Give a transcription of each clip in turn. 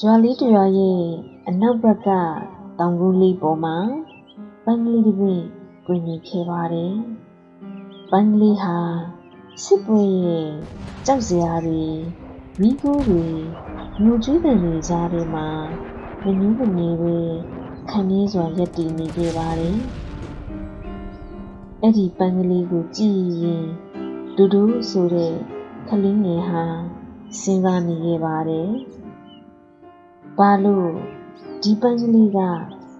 ရွာလေးတစ်ရွာရဲ့အနောက်ဘက်ကတောင်ကုန်းလေးပေါ်မှာပန်းကလေးတစ်ပွင့်ကွင်နေခဲ့ပါတယ်။ပန်းကလေးဟာစစ်ပွဲရဲ့ကြောက်စရာတွေမိခိုးတွေငိုကြွေးတဲ့တွေကြားထဲမှာမနူးမနေပဲခံရင်းစွာရက်တည်နေခဲ့ပါတယ်။အဲ့ဒီပန်းကလေးကိုကြည့်ရင်ဒူဒူဆိုတဲ့ကလေးငယ်ဟာစဉ်းစားနေခဲ့ပါတယ်။ ဘာလို့ဒီပန်းကလေးက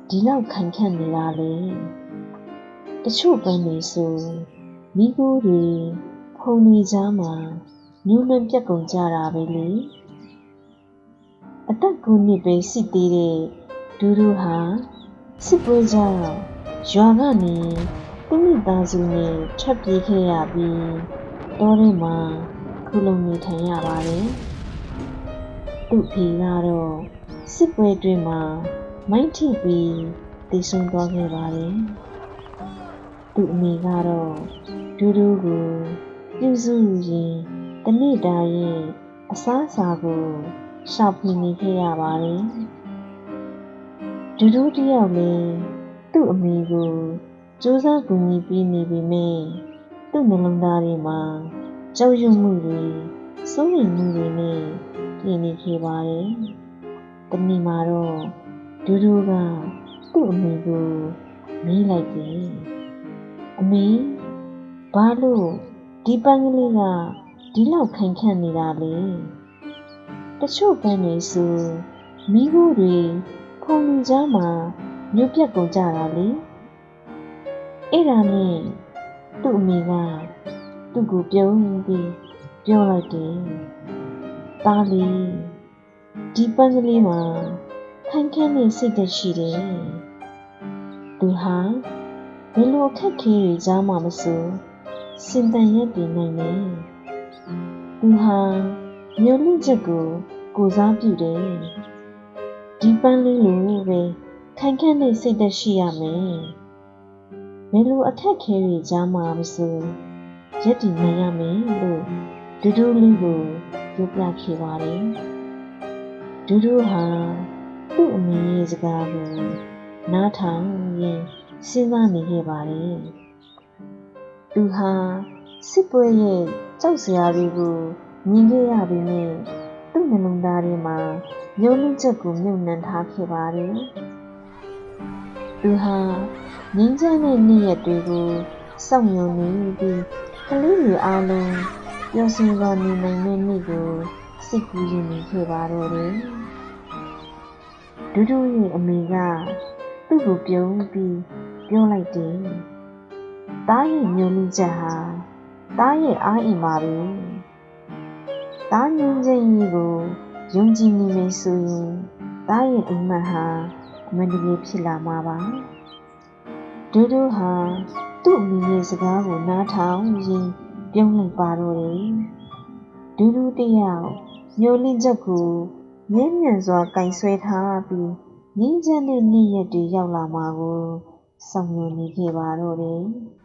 ဒီလောက်ခိုင်ခန့်နေတာလဲ။တချို့ပန်းတွေဆိုမိခိုးတွေဖုံတွေကြားမှာညှိုးနှံပြက်ကုန်ကြတာပဲလေ။အသက်ကိုနှစ်ပဲရှိသေးတဲ့ဒူဒူဟာစစ်ပွဲကြောင့်ရွာကနေသူ့မိသားစုနဲ့ထွက်ပြေးခဲ့ရပြီးတောထဲမှာခုလုံနေထိုင်ရပါတယ်။သူ့ဖေကတော့ စစ်ပွဲတွင်မှာမိုင်းထိပြီးတည်ဆုံသွားခဲ့ပါတယ်။သူ့အမေကတော့ဒူးဒူးကိုပြုစုရင်တနေ့တာရဲ့အစားအစာကိုရှာဖွေနေခဲ့ရပါတယ်။ဒူးဒူးတယောက်လည်းသူ့အမေကိုစူးစမ်းကူညီပေးနေပေမဲ့သူ့နှလုံးသားထဲမှာကြောက်ရွံ့မှုတွေစိုးရိမ်မှုတွေနဲ့ပြင်နေခဲ့ပါတယ်။ တနေ့မှာတော့ဒူးဒူးကသူ့အမေကိုမေးလိုက်တယ်။အမေဘာလို့ဒီပန်းကလေးကဒီလောက်ခိုင်ခန့်နေတာလဲ။တချို့ပန်းတွေဆိုမိခိုးတွေဖုံလူကြားမှာညှို့ပြက်ကုန်ကြတာလေ။အဲ့ဒါနဲ့သူ့အမေကသူ့ကိုပြုံးပြီးပြောလိုက်တယ်။သားလေး ဒီပန်းကလေးမှာခိုင်ခန့်တဲ့စိတ်သက်ရှိတယ်။သူဟာဘယ်လိုအခက်ခဲတွေကြားမှာမဆိုစင်တန်ရက်တည်နိုင်တယ်။သူဟာမျိုးလင့်ချက်ကိုကိုစားပြုတယ်။ဒီပန်းလေးလိုပဲခိုင်ခန့်တဲ့စိတ်သက်ရှိရမယ်။ဘယ်လိုအခက်ခဲတွေကြားမှာမဆိုရက်တည်နိုင်ရမယ်လို့ဒူးဒူးလေးကိုပြောပြခဲ့ပါတယ်။ ဒူးဒူးဟာသူ့အမေရဲ့စကားကိုနားထောင်ရင်းစဉ်းစားနေခဲ့ပါတယ်။သူဟာစစ်ပွဲရဲ့ကြောက်စရာတွေကိုမြင်ခဲ့ရပေမဲ့သူ့နှလုံးသားထဲမှာမျိုးလင့်ချက်ကိုမြုပ်နှံထားခဲ့ပါတယ်။သူဟာငင်းချမ်းတဲ့နေ့ရက်တွေကိုစောင့်မျှော်နေပြီးကလေးတွေအားလုံးပျော်ရွှင်စွာနေနိုင်တဲ့နေ့ကို စိတ်ကူးရင်နေခဲ့ပါတော့တယ်။ဒူးဒူးရဲ့အမေကသူ့ကိုပြုံးပြီးပြောလိုက်တယ်။တားရဲ့မျိုးလင့်ချက်ဟာတားရဲ့အားအင်ပါပဲ။တားငင်းချင်းကြီးကိုယုံကြည်နေမယ်ဆိုရင်တားရဲ့အိမ်မက်ဟာအမှန်တကယ်ဖြစ်လာမှာပါ။ဒူးဒူးဟာသူ့အမိရဲ့စကားကိုနားထောင်ရင်းပြုံးလိုက်ပါတော့တယ်။ဒူးဒူးတယောက် မျိုးလင့်ချက်ကိုမြဲမြံစွာကင်ဆွဲထားပြီးငင်းချမ်းတဲ့နေ့ရက်တွေရောက်လာမှာကိုစောင့်မျှော်နေခဲ့ပါတော့တယ်။